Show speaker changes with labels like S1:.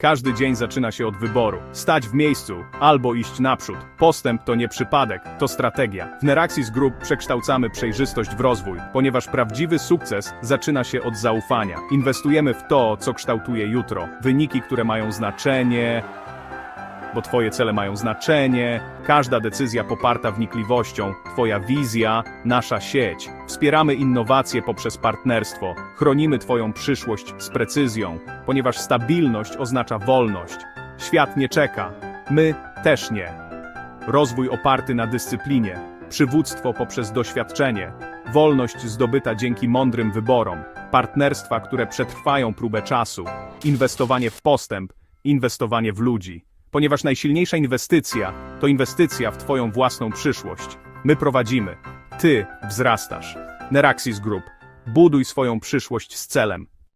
S1: Każdy dzień zaczyna się od wyboru. Stać w miejscu albo iść naprzód. Postęp to nie przypadek, to strategia. W Neraxis Group przekształcamy przejrzystość w rozwój, ponieważ prawdziwy sukces zaczyna się od zaufania. Inwestujemy w to, co kształtuje jutro. Wyniki, które mają znaczenie, bo Twoje cele mają znaczenie, każda decyzja poparta wnikliwością, Twoja wizja, nasza sieć. Wspieramy innowacje poprzez partnerstwo, chronimy Twoją przyszłość z precyzją, ponieważ stabilność oznacza wolność. Świat nie czeka, my też nie. Rozwój oparty na dyscyplinie, przywództwo poprzez doświadczenie, wolność zdobyta dzięki mądrym wyborom, partnerstwa, które przetrwają próbę czasu, inwestowanie w postęp, inwestowanie w ludzi. Ponieważ najsilniejsza inwestycja to inwestycja w Twoją własną przyszłość. My prowadzimy, Ty wzrastasz. Neraxis Group. Buduj swoją przyszłość z celem.